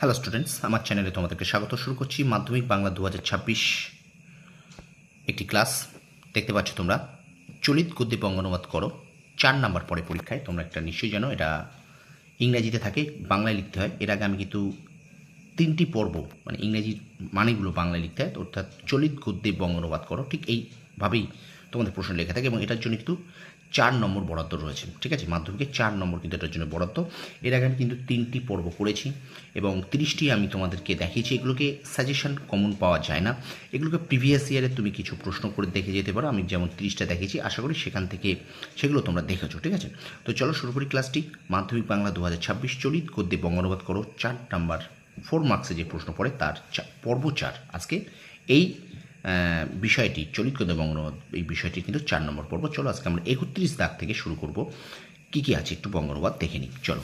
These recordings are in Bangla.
হ্যালো স্টুডেন্টস আমার চ্যানেলে তোমাদেরকে স্বাগত। শুরু করছি মাধ্যমিক বাংলা দু হাজার ছাব্বিশ একটি ক্লাস দেখতে পাচ্ছ তোমরা, চলিত গদ্যে বঙ্গানুবাদ করো। চার নাম্বার পরে পরীক্ষায় তোমরা একটা নিশ্চয়ই জানো, এটা ইংরেজিতে থাকে, বাংলায় লিখতে হয়। এর আগে আমি কিন্তু তিনটি পর্ব মানে ইংরেজির মানেগুলো বাংলায় লিখতে হয়। অর্থাৎ চলিত গদ্যে বঙ্গানুবাদ করো। ঠিক এইভাবেই তোমাদের প্রশ্ন লেখা থাকে এবং এটার জন্য কিন্তু চার নম্বর বরাদ্দ রয়েছে, ঠিক আছে? মাধ্যমিকে চার নম্বর কিন্তু এটার জন্য বরাদ্দ। এর আগে আমি কিন্তু তিনটি পর্ব করেছি এবং তিরিশটি আমি তোমাদেরকে দেখিয়েছি। এগুলোকে সাজেশন কমন পাওয়া যায় না। এগুলোকে প্রিভিয়াস ইয়ারে তুমি কিছু প্রশ্ন করে দেখে যেতে পারো। আমি যেমন তিরিশটা দেখেছি আশা করি সেখান থেকে সেগুলো তোমরা দেখেছ, ঠিক আছে? তো চলো শুরু করি ক্লাসটি মাধ্যমিক বাংলা দু হাজার ছাব্বিশ, চলিত গদ্যে বঙ্গানুবাদ করো। চার নাম্বার ফোর মার্কসে যে প্রশ্ন পড়ে, তার পর্ব চার। আজকে এই বিষয়টি চলিত বঙ্গানুবাদ এই বিষয়টি কিন্তু চার নম্বর পর্ব। চলো আজকে আমরা একত্রিশ দাগ থেকে শুরু করব। কি কি আছে একটু বঙ্গানুবাদ দেখে নিই। চলো।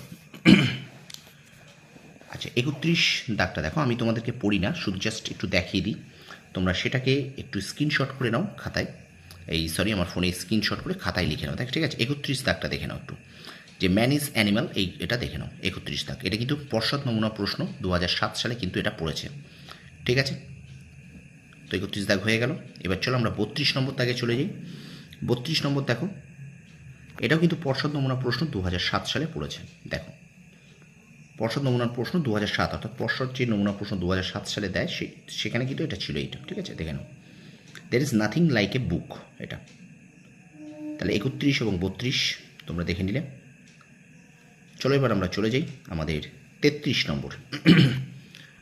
আচ্ছা একত্রিশ দাগটা দেখো, আমি তোমাদেরকে পড়ি না, শুধু জাস্ট একটু দেখিয়ে দিই। তোমরা সেটাকে একটু স্ক্রিনশট করে নাও খাতায়। এই সরি আমার ফোনে স্ক্রিনশট করে খাতায় লিখে নাও, দেখ, ঠিক আছে? একত্রিশ দাগটা দেখে নাও একটু। যে ম্যান ইজ অ্যানিমাল এই, এটা দেখে নাও, একত্রিশ দাগ। এটা কিন্তু পর্ষদ নমুনা প্রশ্ন, দু হাজার সাত সালে কিন্তু এটা পড়েছে। ঠিক আছে? তো একত্রিশ দাগ হয়ে গেল। এবার চলো আমরা বত্রিশ নম্বর দাগে চলে যাই। বত্রিশ নম্বর দেখো, এটাও কিন্তু পর্ষদ নমুনা প্রশ্ন দু হাজার সাত সালে পড়েছে। দেখো, পর্ষদ নমুনার প্রশ্ন দু হাজার সাত, অর্থাৎ পর্ষদ যে নমুনা প্রশ্ন দু হাজার সাত সালে দেয় সেখানে কিন্তু এটা ছিল এইটা, ঠিক আছে? দেখে নাও। There is nothing like a book এটা। তাহলে একত্রিশ এবং বত্রিশ, তোমরা দেখে নিলে। চলো এবার আমরা চলে যাই আমাদের তেত্রিশ নম্বর।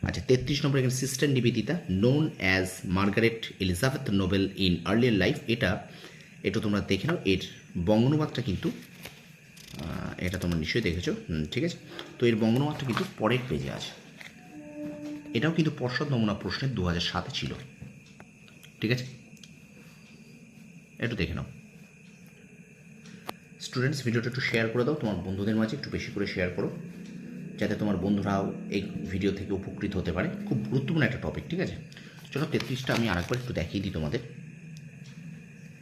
আচ্ছা তেত্রিশ নম্বর এখানে sister Nivedita known as Margaret Elizabeth Noble in earlier life এটা এটা তোমরা দেখে নাও, এর বঙ্গানুবাদটা কিন্তু এটা তোমরা নিশ্চয়ই দেখেছ ঠিক আছে? তো এর বঙ্গানুবাদটা কিন্তু পরের পেজে আছে। এটাও কিন্তু পর্ষদ নমুনা প্রশ্নের দু হাজার সাতে ছিল। ঠিক আছে? একটু দেখে নাও। স্টুডেন্টস ভিডিওটা একটু শেয়ার করে দাও, তোমার বন্ধুদের মাঝে একটু বেশি করে শেয়ার করো। যাতে তোমার বন্ধুরাও এই ভিডিও থেকে উপকৃত হতে পারে। খুব গুরুত্বপূর্ণ একটা টপিক ঠিক আছে? চলো তেত্রিশটা আমি আরেকবার একটু দেখিয়ে দিই তোমাদের।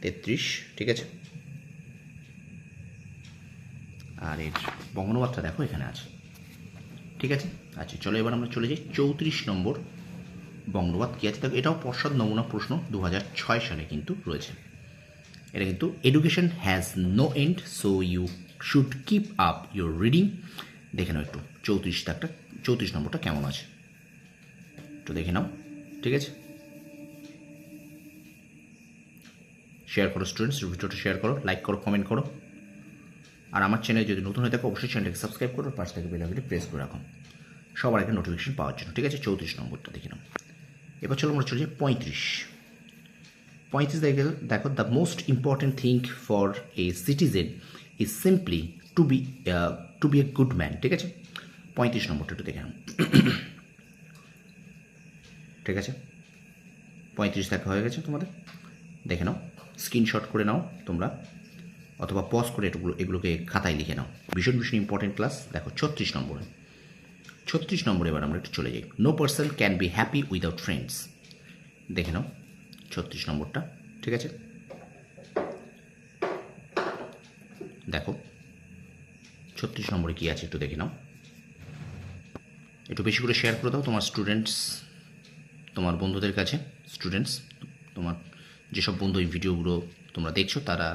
তেত্রিশ, ঠিক আছে? আর এর বঙ্গনুবাদটা দেখো এখানে আছে। ঠিক আছে? আচ্ছা চলো এবার আমরা চলে যাই। চৌত্রিশ নম্বর বঙ্গনুবাদ কী আছে? দেখো, এটাও পর্ষদ নমুনা প্রশ্ন দু সালে কিন্তু রয়েছে। এটা কিন্তু education has no end so you should keep up your reading দেখে নাও একটু। চৌত্রিশ দাগটা চৌত্রিশ নম্বরটা কেমন আছে? একটু দেখে নাও, ঠিক আছে? শেয়ার করো স্টুডেন্টস ভিডিওটা শেয়ার করো লাইক করো কমেন্ট করো। আর আমার চ্যানেল যদি নতুন হয়ে থাকে, অবশ্যই চ্যানেলটাকে সাবস্ক্রাইব করো, পাশ থেকে বেল আইকনটি প্রেস করে রাখুন সবার আগে নোটিফিকেশন পাওয়ার জন্য, ঠিক আছে? চৌত্রিশ নম্বরটা দেখে নাও। এবার চলো আমরা চলে পঁয়ত্রিশ। পঁয়ত্রিশ দেখে দেখো the most important thing for a citizen is simply to be to be a good man ঠিক আছে? পঁয়ত্রিশ নম্বরটা একটু দেখে ঠিক আছে? পঁয়ত্রিশ দেখা হয়ে গেছে তোমাদের। দেখে নাও। স্ক্রিনশট করে নাও তোমরা। অথবা পজ করে এটুকুলো এগুলোকে খাতায় লিখে নাও। ভীষণ ভীষণ ইম্পর্টেন্ট ক্লাস দেখো, ছত্রিশ নম্বরে। ছত্রিশ নম্বরে এবার আমরা একটু চলে যাই। No person can be happy without friends দেখে নাও, ছত্রিশ নম্বরটা। ঠিক আছে? দেখো, ছত্রিশ নম্বরে কী আছে একটু দেখে নাও। একটু বেশি করে শেয়ার করে দাও তোমার স্টুডেন্টস তোমার বন্ধুদের কাছে স্টুডেন্টস তোমার যেসব বন্ধু এই ভিডিওগুলো তোমরা দেখছ, তারা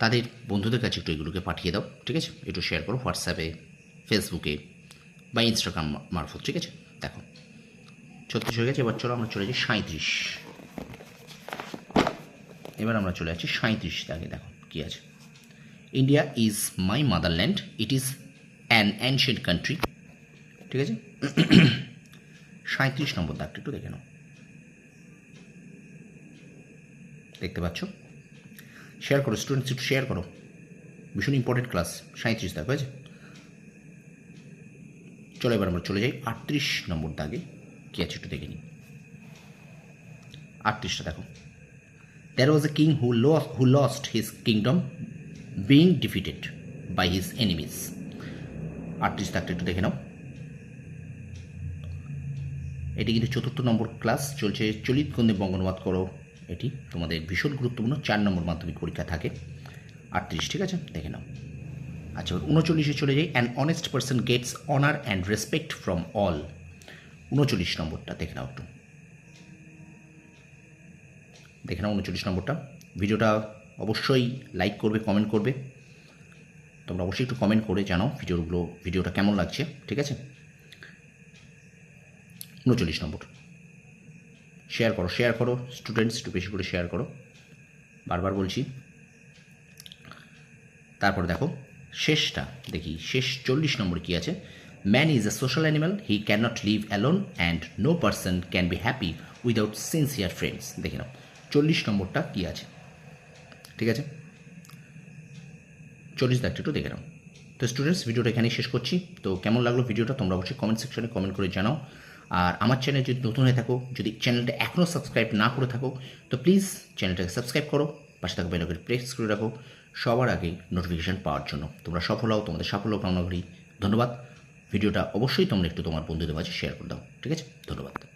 তাদের বন্ধুদের কাছে একটু এগুলোকে পাঠিয়ে দাও, ঠিক আছে? একটু শেয়ার করো হোয়াটসঅ্যাপে ফেসবুকে বা ইনস্টাগ্রাম মারফত, ঠিক আছে? দেখো, ছত্রিশ হয়ে গেছে, এবার চলো আমরা চলে যাই সাঁত্রিশ এবার আমরা চলে যাচ্ছি সাঁত্রিশ দাগে দেখো কী আছে। India is my motherland it is an ancient country ঠিক আছে? সাঁত্রিশ নম্বর দাগটা একটু দেখে নাও। দেখতে পাচ্ছ? শেয়ার করো স্টুডেন্টস একটু শেয়ার করো। ভীষণ ইম্পর্টেন্ট ক্লাস সাঁত্রিশ দাগ হয়েছে? চলো এবার আমরা চলে যাই। আটত্রিশ নম্বর দাগে কী আছে একটু দেখে নিই। আটত্রিশটা দেখো। There was a king who lost, who lost his kingdom being defeated by his enemies আটত্রিশ দাগটা একটু দেখে নাও। এটি কিন্তু চতুর্থ নম্বর ক্লাস চলছে। চলিত গন্ধে বঙ্গানুবাদ করো। এটি তোমাদের ভীষণ গুরুত্বপূর্ণ। চার নম্বর মাধ্যমিক পরীক্ষা থাকে। আটত্রিশ, ঠিক আছে? দেখে নাও। আচ্ছা উনচল্লিশে চলে যাই। An honest person gets honour and respect from all উনচল্লিশ নম্বরটা দেখে নাও একটু। দেখে নাও উনচল্লিশ নম্বরটা। ভিডিওটা অবশ্যই লাইক করবে কমেন্ট করবে। তোমরা অবশ্যই একটু কমেন্ট করে জানাও ভিডিওগুলো, ভিডিওটা কেমন লাগছে, ঠিক আছে? উনচল্লিশ নম্বর। শেয়ার করো শেয়ার করো স্টুডেন্টস একটু বেশি করে শেয়ার করো। বারবার বলছি। তারপর দেখো, শেষটা দেখি, শেষ চল্লিশ নম্বর কি আছে? Man is a social animal he can not live alone and no person can be happy without sincere friends দেখে নাও, চল্লিশ নম্বরটা কি আছে? ঠিক আছে? চল্লিশ দাগটা একটু দেখে নাও। তো স্টুডেন্টস ভিডিওটা এখানেই শেষ করছি। তো কেমন লাগল ভিডিওটা তোমরা অবশ্যই কমেন্ট সেকশনে কমেন্ট করে জানাও। আর আমার চ্যানেল যদি নতুন হয়ে থাকো, যদি চ্যানেলটা এখনও সাবস্ক্রাইব না করে থাকো, তো প্লিজ চ্যানেলটাকে সাবস্ক্রাইব করো, পাশে থাকো বেলকের প্রেস করে রাখো, সবার আগে নোটিফিকেশান পাওয়ার জন্য। তোমরা সফল হও, তোমাদের সাফল্য কামনা করি। ধন্যবাদ। ভিডিওটা অবশ্যই তোমরা একটু তোমার বন্ধুদের মাঝে শেয়ার করে দাও। ঠিক আছে? ধন্যবাদ।